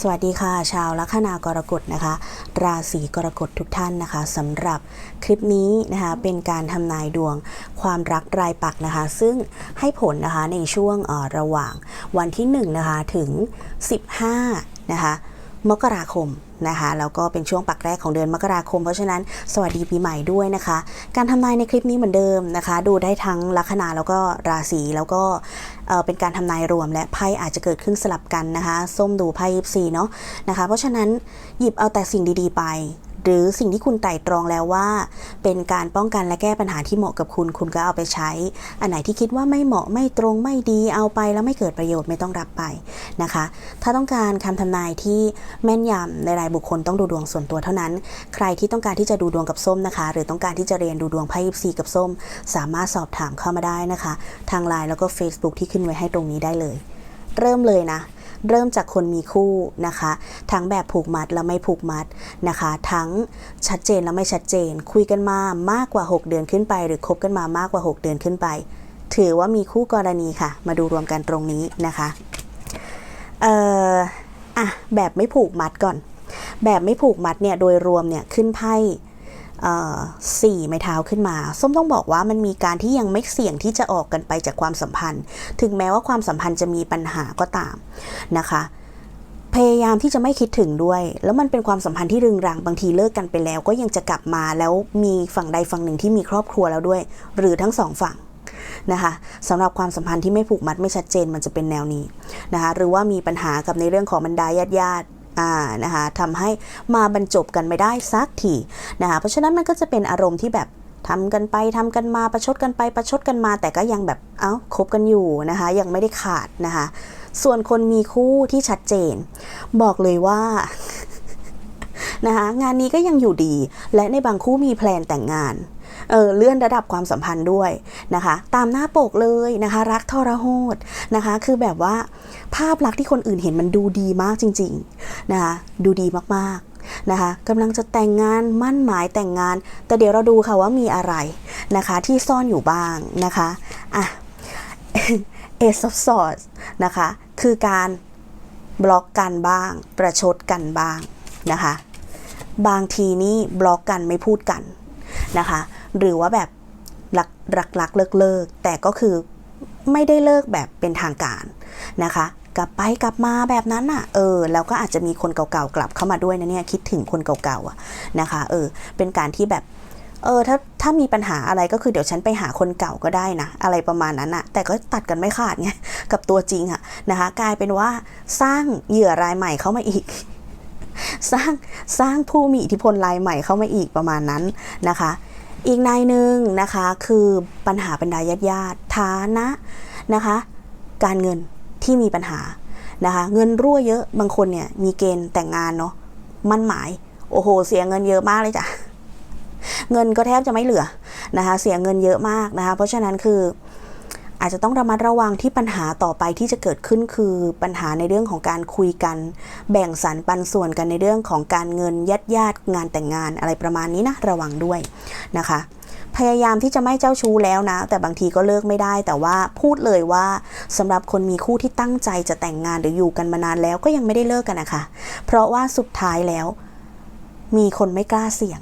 สวัสดีค่ะ ชาวลัคนากรกฎนะคะ ราศีกรกฎทุกท่านนะคะสำหรับคลิปนี้นะคะเป็นการทำนายดวงความรักรายปักนะคะ ซึ่งให้ผลนะคะในช่วงเออระหว่างวันที่1นะคะถึง 15นะคะ มกราคมนะคะแล้วก็เป็นช่วงปักแรกของเดือนมกราคม เพราะฉะนั้นสวัสดีปีใหม่ด้วยนะคะ การทำนายในคลิปนี้เหมือนเดิมนะคะ ดูได้ทั้งลัคนาแล้วก็ราศีแล้วก็เเป็นการทำนายรวมและไพ่อาจจะเกิดขึ้นสลับกันนะคะ ส้มดูไพ่ยิปซีเนาะนะคะ เพราะฉะนั้นหยิบเอาแต่สิ่งดีๆไป หรือสิ่งที่คุณไต่ตรองแล้วว่า เป็นการป้องกันและแก้ปัญหาที่เหมาะกับคุณ คุณก็เอาไปใช้ อันไหนที่คิดว่าไม่เหมาะไม่ตรงไม่ดีเอาไปแล้วไม่เกิดประโยชน์ไม่ต้องรับไปนะคะ ถ้าต้องการคำทำนายที่แม่นยำในรายบุคคลต้องดูดวงส่วนตัวเท่านั้น ใครที่ต้องการที่จะดูดวงกับส้มนะคะ หรือต้องการที่จะเรียนดูดวงไพ่ยิปซีกับส้ม สามารถสอบถามเข้ามาได้นะคะ ทางไลน์แล้วก็ Facebook ที่ขึ้นไว้ให้ตรงนี้ได้เลย เริ่มเลยนะ เริ่มจากคนมีคู่นะคะ ทั้งแบบผูกมัดและไม่ผูกมัดนะคะ ทั้งชัดเจนและไม่ชัดเจน คุยกันมามากกว่า 6 เดือนขึ้นไป หรือคบกันมามากกว่า 6 เดือนขึ้นไป ถือว่ามีคู่กรณีค่ะ มาดูรวมกันตรงนี้นะคะเอ่ออะแบบไม่ผูกมัดก่อน แบบไม่ผูกมัดเนี่ยโดยรวมเนี่ยขึ้นไพ่ สี่ไม้เท้าขึ้นมา ส้มต้องบอกว่ามันมีการที่ยังไม่เสี่ยงที่จะออกกันไปจากความสัมพันธ์ ถึงแม้ว่าความสัมพันธ์จะมีปัญหาก็ตามนะคะพยายามที่จะไม่คิดถึงด้วย แล้วมันเป็นความสัมพันธ์ที่รึงรัง บางทีเลิกกันไปแล้ว ก็ยังจะกลับมาแล้วมีฝั่งใดฝั่งหนึ่งที่มีครอบครัวแล้วด้วย หรือทั้งสองฝั่งนะคะสำหรับความสัมพันธ์ที่ไม่ผูกมัดไม่ชัดเจนมันจะเป็นแนวนี้นะคะ หรือว่ามีปัญหากับในเรื่องของบรรดาญาติญาติ อ่านะคะทำให้มาบรรจบกันไม่ได้สักทีนะคะเพราะฉะนั้นมันก็จะเป็นอารมณ์ที่แบบทำกันไปทำกันมาประชดกันไปประชดกันมา แต่ก็ยังแบบเอ้าคบกันอยู่นะคะ ยังไม่ได้ขาดนะคะ ส่วนคนมีคู่ที่ชัดเจน บอกเลยว่านะคะงานนี้ก็ยังอยู่ดี และในบางคู่มีแพลนแต่งงาน เออเลื่อนระดับความสัมพันธ์ด้วยนะคะ ตามหน้าปกเลยนะคะ รักทรโหดนะคะ คือแบบว่าภาพลักษณ์ที่คนอื่นเห็นมันดูดีมากจริงๆนะคะดูดีมากๆนะคะกำลังจะแต่งงานมั่นหมายแต่งงาน แต่เดี๋ยวเราดูค่ะว่ามีอะไรนะคะที่ซ่อนอยู่บ้างนะคะอะ Ace of Swords นะคะ คือการบล็อกกันบ้าง ประชดกันบ้างนะคะ บางทีนี่บล็อกกันไม่พูดกันนะคะ หรือว่าแบบรักรักรักเลิกเลิกแต่ก็คือไม่ได้เลิกแบบเป็นทางการนะคะ กลับไปกลับมาแบบนั้นอะเออแล้วก็อาจจะมีคนเก่าๆกลับเข้ามาด้วยนะเนี่ยคิดถึงคนเก่าๆอะนะคะเออเป็นการที่แบบเออถ้าถ้ามีปัญหาอะไรก็คือเดี๋ยวฉันไปหาคนเก่าก็ได้นะ อะไรประมาณนั้นอะแต่ก็ตัดกันไม่ขาดไงกับตัวจริงอะนะคะ กลายเป็นว่าสร้างเหยื่อรายใหม่เข้ามาอีก สร้างสร้างผู้มีอิทธิพลรายใหม่เข้ามาอีกประมาณนั้นนะคะ อีกนายหนึ่งนะคะคือปัญหาบรรดาญาติญาติฐานะนะคะ การเงินที่มีปัญหานะคะ เงินรั่วเยอะบางคนเนี่ยมีเกณฑ์แต่งงานเนาะมั่นหมาย โอ้โห เสียเงินเยอะมากเลยจ้ะเงินก็แทบจะไม่เหลือนะคะ เสียเงินเยอะมากนะคะ เพราะฉะนั้นคือ อาจจะต้องระมัดระวังที่ปัญหาต่อไปที่จะเกิดขึ้นคือปัญหาในเรื่องของการคุยกัน แบ่งสรรปันส่วนกันในเรื่องของการเงินญาติญาติงานแต่งงานอะไรประมาณนี้นะระวังด้วยนะคะ พยายามที่จะไม่เจ้าชู้แล้วนะ แต่บางทีก็เลิกไม่ได้ แต่ว่าพูดเลยว่าสำหรับคนมีคู่ที่ตั้งใจจะแต่งงานหรืออยู่กันมานานแล้วก็ยังไม่ได้เลิกกันนะคะ เพราะว่าสุดท้ายแล้ว มีคนไม่กล้าเสี่ยง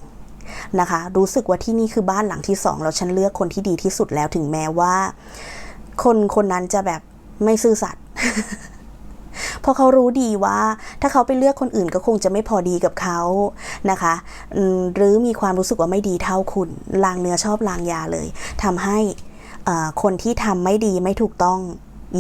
นะคะ รู้สึกว่าที่นี่คือบ้านหลังที่สองแล้วฉันเลือกคนที่ดีที่สุดแล้วถึงแม้ว่า คนคนนั้นจะแบบไม่ซื่อสัตย์เพราะเขารู้ดีว่าถ้าเขาไปเลือกคนอื่นก็คงจะไม่พอดีกับเขานะคะหรือมีความรู้สึกว่าไม่ดีเท่าคุณลางเนื้อชอบลางยาเลยทำให้คนที่ทำไม่ดีไม่ถูกต้อง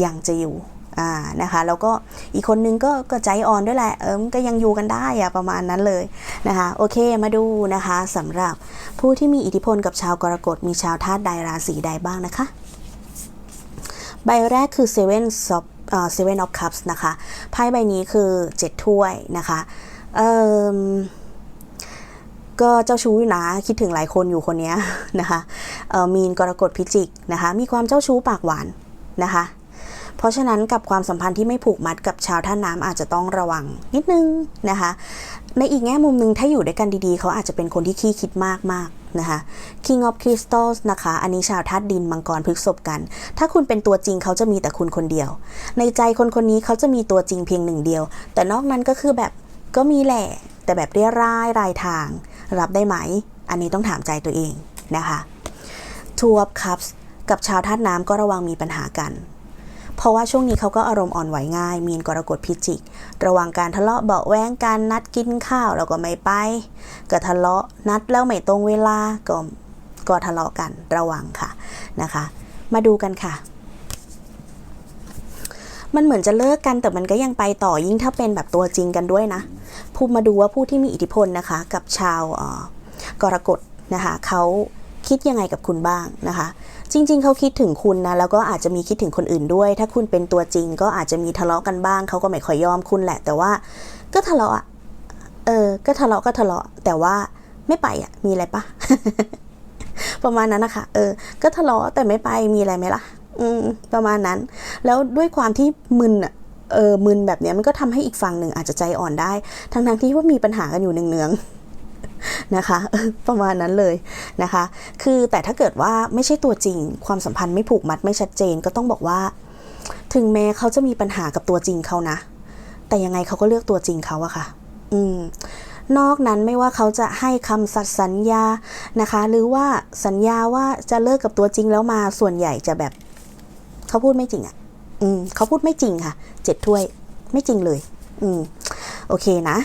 ยังจะอยู่อ่านะคะแล้วก็อีกคนนึงก็ก็ใจอ่อนด้วยแหละเออก็ยังอยู่กันได้อะประมาณนั้นเลยนะคะโอเคมาดูนะคะสำหรับผู้ที่มีอิทธิพลกับชาวกรกฎมีชาวธาตุใดราศีใดบ้างนะคะ ใบแรกคือ Seven of เอ่อ Seven of Cups นะคะ ไพ่ใบนี้คือ 7 ถ้วยนะคะเก็เจ้าชู้อยู่นะ คิดถึงหลายคนอยู่คนนี้นะคะมีนกรกฎพิจิกนะคะ มีความเจ้าชู้ปากหวานนะคะ เพราะฉะนั้นกับความสัมพันธ์ที่ไม่ผูกมัดกับชาวท่าน้ำอาจจะต้องระวังนิดนึงนะคะ ในอีกแง่มุมหนึ่งถ้าอยู่ด้วยกันดีๆ เขาอาจจะเป็นคนที่ขี้คิดมากมาก นะคะ King of Crystals นะคะ อันนี้ชาวธาตุดินมังกรพฤกษบกัน ถ้าคุณเป็นตัวจริงเขาจะมีแต่คุณคนเดียว ในใจคนคนนี้เขาจะมีตัวจริงเพียงหนึ่งเดียว แต่นอกนั้นก็คือแบบก็มีแหละ แต่แบบเรียร่ายรายทาง รับได้ไหม อันนี้ต้องถามใจตัวเองนะคะ Two of Cups กับชาวธาตุน้ำก็ระวังมีปัญหากัน เพราะว่าช่วงนี้เขาก็อารมณ์อ่อนไหวง่าย มีนกรกฎพิจิก ระว่างการทะเลาะเบาะแว้งการนัดกินข้าวแล้วก็ไม่ไป ก็ทะเลาะนัดแล้วไม่ตรงเวลาก็ก็ทะเลาะกันระวังค่ะนะคะ มาดูกันค่ะ มันเหมือนจะเลิกกันแต่มันก็ยังไปต่อยิ่งถ้าเป็นแบบตัวจริงกันด้วยนะพูดมาดูว่าผู้ที่มีอิทธิพลนะคะ กับชาวเอ่อกรกฎนะคะเขา คิดยังไงกับคุณบ้างนะคะ จริง ๆ เขาคิดถึงคุณนะแล้วก็อาจจะมีคิดถึงคนอื่นด้วย ถ้าคุณเป็นตัวจริง ก็อาจจะมีทะเลาะกันบ้างเขาก็ไม่ค่อยยอมคุณแหละ แต่ว่าก็ทะเลาะเออ ก็ทะเลาะก็ทะเลาะ แต่ว่าไม่ไปอะ มีอะไรปะประมาณนั้นนะคะเออ ก็ทะเลาะแต่ไม่ไปมีอะไรไหมล่ะ อืม ประมาณนั้น แล้วด้วยความที่มึนอะเออมึนแบบเนี้ยมันก็ทำให้อีกฝั่งหนึ่งอาจจะใจอ่อนได้ ทั้งๆที่ว่ามีปัญหากันอยู่เนืองๆ นะคะ ประมาณนั้นเลยนะคะ คือแต่ถ้าเกิดว่าไม่ใช่ตัวจริง ความสัมพันธ์ไม่ผูกมัดไม่ชัดเจนก็ต้องบอกว่า ถึงแม้เขาจะมีปัญหากับตัวจริงเขานะ แต่ยังไงเขาก็เลือกตัวจริงเขาอะค่ะ อืมนอกนั้นไม่ว่าเขาจะให้คำสัตย์สัญญานะคะ หรือว่าสัญญาว่าจะเลิกกับตัวจริงแล้วมาส่วนใหญ่จะแบบ เขาพูดไม่จริงอะ่ะ อืมเขาพูดไม่จริงค่ะ เจ็ดถ้วยไม่จริงเลย อืม โอเคนะ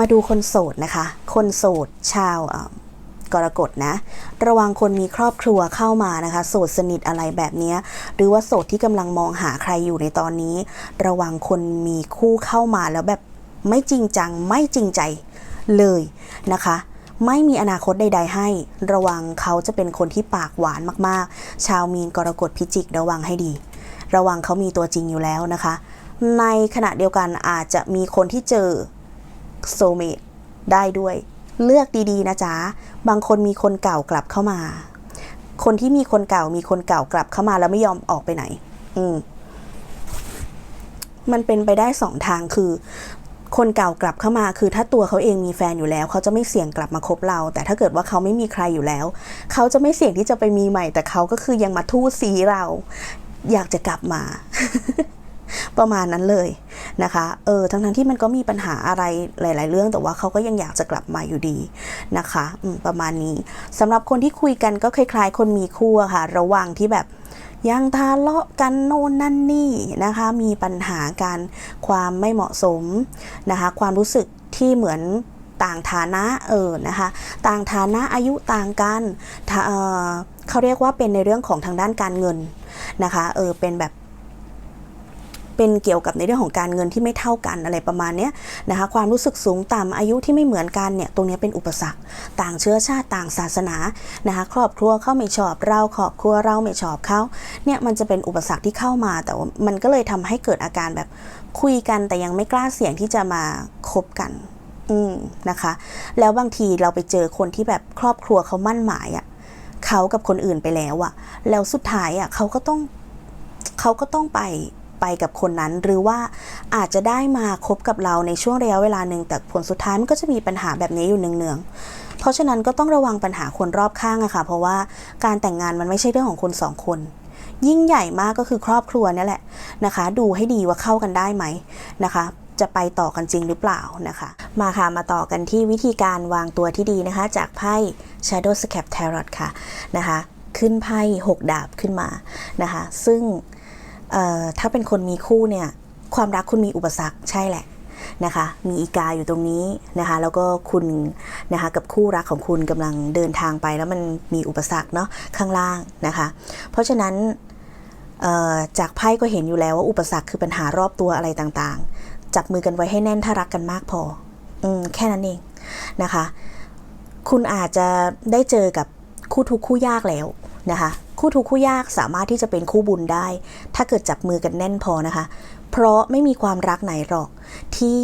มาดูคนโสดนะคะ คนโสดชาวกรกฎนะ ระวังคนมีครอบครัวเข้ามานะคะ โสดสนิทอะไรแบบนี้ หรือว่าโสดที่กำลังมองหาใครอยู่ในตอนนี้ ระวังคนมีคู่เข้ามาแล้วแบบไม่จริงจังไม่จริงใจเลยนะคะ ไม่มีอนาคตใด ๆ ให้ ระวังเขาจะเป็นคนที่ปากหวานมากๆ ชาวมีนกรกฎพิจิกระวังให้ดี ระวังเขามีตัวจริงอยู่แล้วนะคะ ในขณะเดียวกันอาจจะมีคนที่เจอ โซเมตได้ด้วย เลือกดีๆ นะจ๊ะ บางคนมีคนเก่ากลับเข้ามา คนที่มีคนเก่ามีคนเก่ากลับเข้ามาแล้วไม่ยอมออกไปไหน อืมมันเป็นไปได้สองทางคือคนเก่ากลับเข้ามาคือถ้าตัวเขาเองมีแฟนอยู่แล้ว เขาจะไม่เสี่ยงกลับมาคบเรา แต่ถ้าเกิดว่าเขาไม่มีใครอยู่แล้ว เขาจะไม่เสี่ยงที่จะไปมีใหม่ แต่เขาก็คือยังมาทู่ซีเรา อยากจะกลับมา ประมาณนั้นเลยนะคะ เออ ทั้งทั้งๆที่มันก็มีปัญหาอะไรหลาย ๆ เรื่องแต่ว่าเขาก็ยังอยากจะกลับมาอยู่ดีนะคะอืมประมาณนี้สำหรับคนที่คุยกันก็คล้ายๆ คนมีคู่ค่ะ ระหว่างที่แบบยังทะเลาะกันโน่นนั่นนี่นะคะ มีปัญหาการความไม่เหมาะสมนะคะ ความรู้สึกที่เหมือนต่างฐานะเออนะคะ ต่างฐานะอายุต่างกันเออเขาเรียกว่าเป็นในเรื่องของทางด้านการเงินนะคะ เออ เป็นแบบ เป็นเกี่ยวกับในเรื่องของการเงินที่ไม่เท่ากันอะไรประมาณนี้นะคะความรู้สึกสูงต่ำอายุที่ไม่เหมือนกันเนี่ยตรงนี้เป็นอุปสรรค ต่างเชื้อชาติต่างศาสนานะคะครอบครัวเขาไม่ชอบเราครอบครัวเราไม่ชอบเขาเนี่ยมันจะเป็นอุปสรรคที่เข้ามา แต่ว่ามันก็เลยทำให้เกิดอาการแบบคุยกันแต่ยังไม่กล้าเสี่ยงที่จะมาคบกันอืมนะคะ แล้วบางทีเราไปเจอคนที่แบบครอบครัวเขามั่นหมายอะ่ะเขากับคนอื่นไปแล้วอะ่ะ แล้วสุดท้ายอะ่ะเขาก็ต้องเขาก็ต้องไป ไปกับคนนั้น หรือว่าอาจจะได้มาคบกับเราในช่วงระยะเวลาหนึ่งแต่ผลสุดท้ายมันก็จะมีปัญหาแบบนี้อยู่เนืองๆเพราะฉะนั้นก็ต้องระวังปัญหาคนรอบข้างอะค่ะ เพราะว่าการแต่งงานมันไม่ใช่เรื่องของคนสองคนยิ่งใหญ่มากก็คือครอบครัวนี่แหละนะคะ ดูให้ดีว่าเข้ากันได้ไหมนะคะ จะไปต่อกันจริงหรือเปล่านะคะ มาค่ะมาต่อกันที่วิธีการวางตัวที่ดีนะคะ จากไพ่ Shadow Scap Tarot ค่ะนะคะ ขึ้นไพ่ 6 ดาบขึ้นมานะคะ ซึ่ง ถ้าเป็นคนมีคู่เนี่ยความรักคุณมีอุปสรรคใช่แหละนะคะ มีอีกาอยู่ตรงนี้นะคะ แล้วก็คุณนะคะกับคู่รักของคุณกำลังเดินทางไปแล้วมันมีอุปสรรคเนาะข้างล่างนะคะ เพราะฉะนั้นจากไพ่ก็เห็นอยู่แล้วว่าอุปสรรคคือปัญหารอบตัวอะไรต่างๆ จับมือกันไว้ให้แน่นถ้ารักกันมากพออืมแค่นั้นเองนะคะ คุณอาจจะได้เจอกับคู่ทุกคู่ยากแล้วนะคะ คู่ทุกข์คู่ยากสามารถที่จะเป็นคู่บุญได้ ถ้าเกิดจับมือกันแน่นพอนะคะ เพราะไม่มีความรักไหนหรอก ที่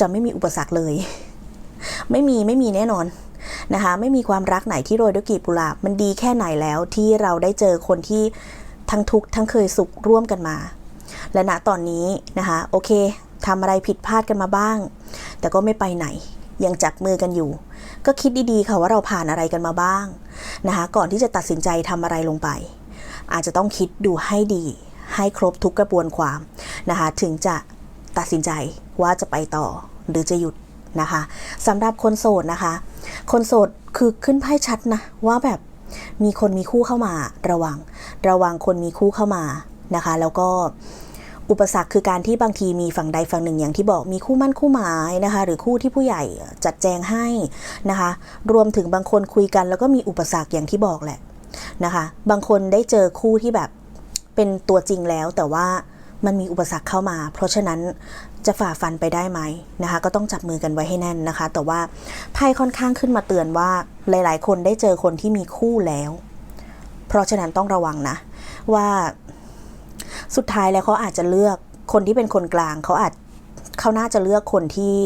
จะไม่มีอุปสรรคเลย ไม่มีไม่มีแน่นอนนะคะ ไม่มีความรักไหนที่โรยด้วยกีบกุหลาบมันดีแค่ไหนแล้วที่เราได้เจอคนที่ทั้งทุกข์ทั้งเคยสุขร่วมกันมา และณตอนนี้นะคะ โอเคทำอะไรผิดพลาดกันมาบ้าง แต่ก็ไม่ไปไหน ยังจับมือกันอยู่ ก็คิดดีๆค่ะว่าเราผ่านอะไรกันมาบ้าง นะคะก่อนที่จะตัดสินใจทำอะไรลงไป อาจจะต้องคิดดูให้ดีให้ครบทุกกระบวนความนะคะถึงจะตัดสินใจว่าจะไปต่อหรือจะหยุดนะคะสำหรับคนโสดนะคะ คนโสดคือขึ้นไพ่ชัดนะว่าแบบมีคนมีคู่เข้ามาระวัง ระวังคนมีคู่เข้ามานะคะ แล้วก็ อุปสรรคคือการที่บางทีมีฝั่งใดฝั่งหนึ่งอย่างที่บอกมีคู่มั่นคู่หมายนะคะ หรือคู่ที่ผู้ใหญ่จัดแจงให้นะคะ รวมถึงบางคนคุยกัน แล้วก็มีอุปสรรคอย่างที่บอกแหละนะคะ บางคนได้เจอคู่ที่แบบเป็นตัวจริงแล้วแต่ว่ามันมีอุปสรรคเข้ามา เพราะฉะนั้นจะฝ่าฟันไปได้ไหมนะคะ ก็ต้องจับมือกันไว้ให้แน่นนะคะ แต่ว่าไพ่ค่อนข้างขึ้นมาเตือนว่าหลาย ๆ คนได้เจอคนที่มีคู่แล้ว เพราะฉะนั้นต้องระวังนะ ว่า สุดท้ายแล้วเขาอาจจะเลือกคนที่เป็นคนกลางเขาอาจเขาน่าจะเลือกคนที่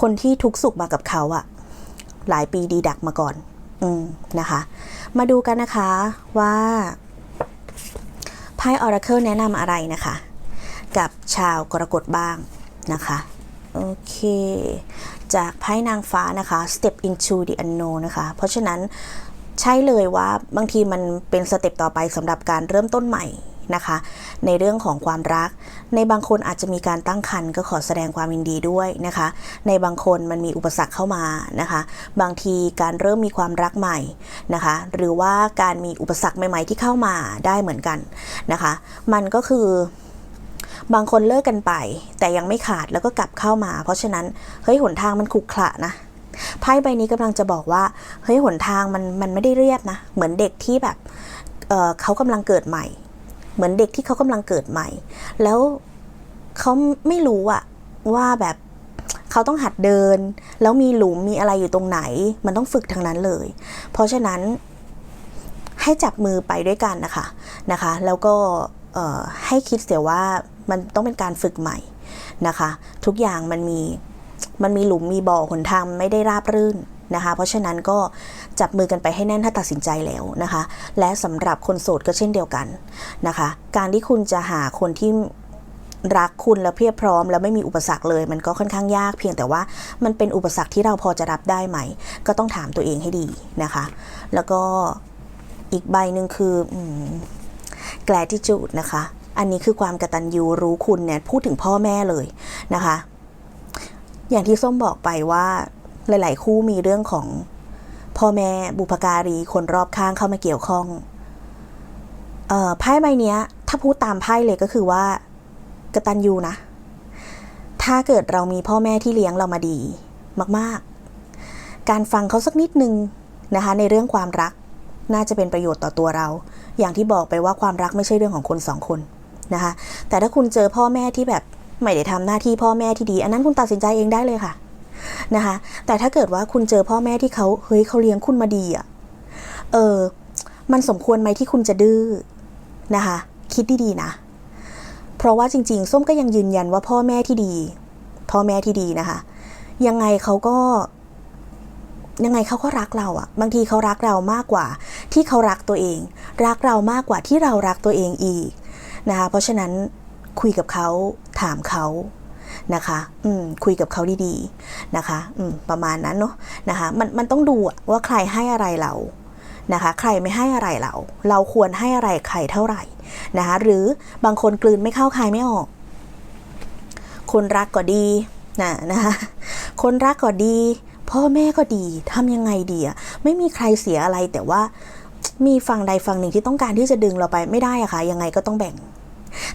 คนที่ทุกข์สุขมากับเขาอะหลายปีดีดักมาก่อน อืมนะคะ มาดูกันนะคะว่าไพ่ออราเคิลแนะนำอะไรนะคะ กับชาวกรกฎบ้างนะคะโอเค จากไพ่นางฟ้านะคะ step into the unknown นะคะ เพราะฉะนั้นใช่เลยว่าบางทีมันเป็นสเต็ปต่อไปสำหรับการเริ่มต้นใหม่ นะคะ ในเรื่องของความรัก ในบางคนอาจจะมีการตั้งครรภ์ก็ขอแสดงความยินดีด้วยนะคะ ในบางคนมันมีอุปสรรคเข้ามานะคะ บางทีการเริ่มมีความรักใหม่นะคะ หรือว่าการมีอุปสรรคใหม่ ๆ ที่เข้ามาได้เหมือนกันนะคะ มันก็คือบางคนเลิกกันไป แต่ยังไม่ขาดแล้วก็กลับเข้ามา เพราะฉะนั้นเฮ้ยหนทางมันขรุขระนะไพ่ใบนี้กำลังจะบอกว่าเฮ้ยหนทางมันมันไม่ได้เรียบนะ เหมือนเด็กที่แบบเเขากำลังเกิดใหม่ เหมือนเด็กที่เขากำลังเกิดใหม่ แล้วเขาไม่รู้อะว่าแบบเขาต้องหัดเดิน แล้วมีหลุมมีอะไรอยู่ตรงไหน มันต้องฝึกทางนั้นเลย เพราะฉะนั้นให้จับมือไปด้วยกันนะคะนะคะ แล้วก็ให้คิดเสียว่ามันต้องเป็นการฝึกใหม่นะคะ ทุกอย่างมันมีมันมีหลุมมีบ่อหนทางไม่ได้ราบรื่น นะคะ เพราะฉะนั้นก็จับมือกันไปให้แน่นถ้าตัดสินใจแล้วนะคะ และสำหรับคนโสดก็เช่นเดียวกันนะคะ การที่คุณจะหาคนที่รักคุณและเพียบพร้อม แล้วไม่มีอุปสรรคเลย มันก็ค่อนข้างยากเพียงแต่ว่ามันเป็นอุปสรรคที่เราพอจะรับได้ไหม ก็ต้องถามตัวเองให้ดีนะคะ แล้วก็อีกใบหนึ่งคืออืม gratitude นะคะ อันนี้คือความกระตัญญูรู้คุณเนี่ยพูดถึงพ่อแม่เลยนะคะ อย่างที่ส้มบอกไปว่า หลาย ๆ คู่มีเรื่องของพ่อแม่บุพการีคนรอบข้างเข้ามาเกี่ยวข้องเอ่อไพ่ใบเนี้ยถ้าพูดตามไพ่เลยก็คือว่ากระตัญญูนะ ถ้าเกิดเรามีพ่อแม่ที่เลี้ยงเรามาดีมาก ๆ การฟังเขาสักนิดนึงนะคะ ในเรื่องความรักน่าจะเป็นประโยชน์ต่อตัวเรา อย่างที่บอกไปว่าความรักไม่ใช่เรื่องของคนสองคนนะคะ แต่ถ้าคุณเจอพ่อแม่ที่แบบไม่ได้ทำหน้าที่พ่อแม่ที่ดี อันนั้นคุณตัดสินใจเองได้เลยค่ะ นะคะ แต่ถ้าเกิดว่าคุณเจอพ่อแม่ที่เขาเฮ้ยเขาเลี้ยงคุณมาดีอะ่ะ เออ มันสมควรไหมที่คุณจะดื้อนะคะ คิดดีๆนะ เพราะว่าจริง ๆ ส้มก็ยังยืนยันว่าพ่อแม่ที่ดี พ่อแม่ที่ดีนะคะ ยังไงเขาก็ยังไงเขาก็รักเราอะบางทีเขารักเรามากกว่า ที่เขารักตัวเอง รักเรามากกว่าที่เรารักตัวเองอีกนะคะ เพราะฉะนั้นคุยกับเขาถามเขา นะคะอืมคุยกับเขาดีๆนะคะอืมประมาณนั้นเนาะนะคะมันมันต้องดูว่าใครให้อะไรเรานะคะใครไม่ให้อะไรเรา เราควรให้อะไรใครเท่าไหร่นะคะหรือบางคนกลืนไม่เข้าคายไม่ออก คนรักก็ดีนะนะคะคนรักก็ดี พ่อแม่ก็ดีทำยังไงดีอะไม่มีใครเสียอะไรแต่ว่ามีฝั่งใดฝั่งหนึ่งที่ต้องการที่จะดึงเราไปไม่ได้อะค่ะยังไงก็ต้องแบ่ง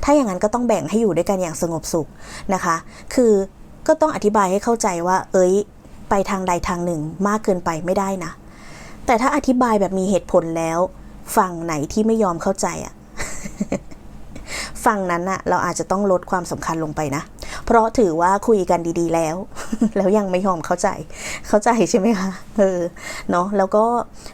ถ้าอย่างนั้นก็ต้องแบ่งให้อยู่ด้วยกันอย่างสงบสุขนะคะ คือก็ต้องอธิบายให้เข้าใจว่า เอ้ย ไปทางใดทางหนึ่งมากเกินไปไม่ได้นะ แต่ถ้าอธิบายแบบมีเหตุผลแล้ว ฝั่งไหนที่ไม่ยอมเข้าใจอะ ฝั่งนั้นอะเราอาจจะต้องลดความสำคัญลงไปนะ เพราะถือว่าคุยกันดีๆแล้ว แล้วยังไม่ยอมเข้าใจ เข้าใจใช่ไหมคะ เออ เนาะแล้วก็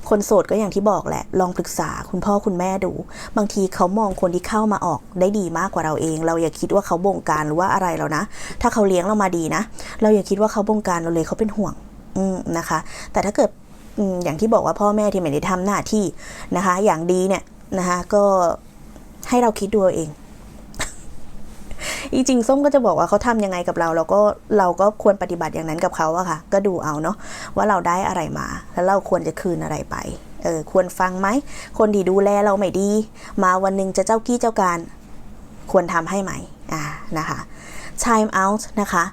คนโสดก็อย่างที่บอกแหละ ลองปรึกษาคุณพ่อคุณแม่ดู บางทีเขามองคนที่เข้ามาออกได้ดีมากกว่าเราเอง เราอย่าคิดว่าเขาบงการหรือว่าอะไรแล้วนะ ถ้าเขาเลี้ยงเรามาดีนะ เราอย่าคิดว่าเขาบงการเราเลยเขาเป็นห่วง อืมนะคะ แต่ถ้าเกิดอย่างที่บอกว่าพ่อแม่ที่ไม่ได้ทำหน้าที่นะคะ อย่างดีเนี่ยนะคะก็ให้เราคิดดูเอาเอง จริงๆส้มก็จะบอกว่าเขาทำยังไงกับเราเราก็เราก็ควรปฏิบัติอย่างนั้นกับเขาอะค่ะ ก็ดูเอาเนาะว่าเราได้อะไรมา แล้วเราควรจะคืนอะไรไปเออควรฟังไหม คนที่ดูแลเราไม่ดี มาวันหนึ่งจะเจ้ากี้เจ้าการ ควรทำให้ไหมอ่านะคะ time out นะคะ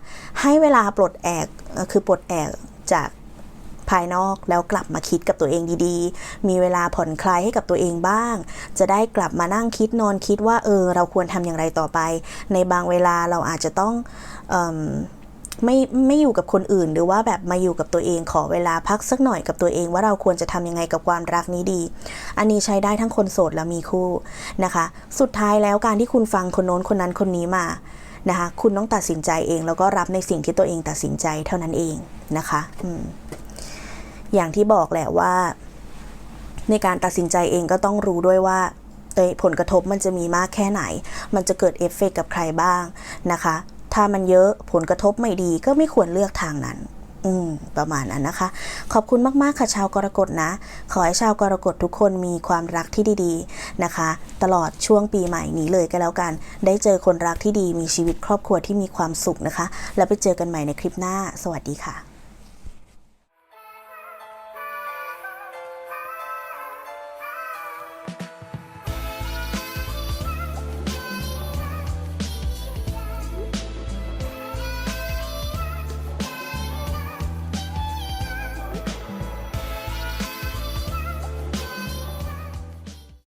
ให้เวลาปลดแอกคือปลดแอกจาก ภายนอกแล้วกลับมาคิดกับตัวเองดีๆ มีเวลาผ่อนคลายให้กับตัวเองบ้าง จะได้กลับมานั่งคิดนอนคิดว่าเออเราควรทำอย่างไรต่อไป ในบางเวลาเราอาจจะต้องอไม่ไม่อยู่กับคนอื่นหรือว่าแบบมาอยู่กับตัวเองขอเวลาพักสักหน่อยกับตัวเองว่าเราควรจะทำยังไงกับความรักนี้ดี อันนี้ใช้ได้ทั้งคนโสดและมีคู่นะคะ สุดท้ายแล้วการที่คุณฟังคนโน้นคนนั้นคนนี้มานะคะ คุณต้องตัดสินใจเองแล้วก็รับในสิ่งที่ตัวเองตัดสินใจเท่านั้นเองนะคะ อืม อย่างที่บอกแหละว่า ในการตัดสินใจเองก็ต้องรู้ด้วยว่าผลกระทบมันจะมีมากแค่ไหน มันจะเกิดเอฟเฟกต์กับใครบ้างนะคะ ถ้ามันเยอะผลกระทบไม่ดีก็ไม่ควรเลือกทางนั้น อืม ประมาณนั้นนะคะ ขอบคุณมาก ๆ ค่ะชาวกรกฎนะ ขอให้ชาวกรกฎทุกคนมีความรักที่ดี ๆ นะคะ ตลอดช่วงปีใหม่นี้เลยก็แล้วกัน ได้เจอคนรักที่ดี มีชีวิตครอบครัวที่มีความสุขนะคะ แล้วไปเจอกันใหม่ในคลิปหน้า สวัสดีค่ะ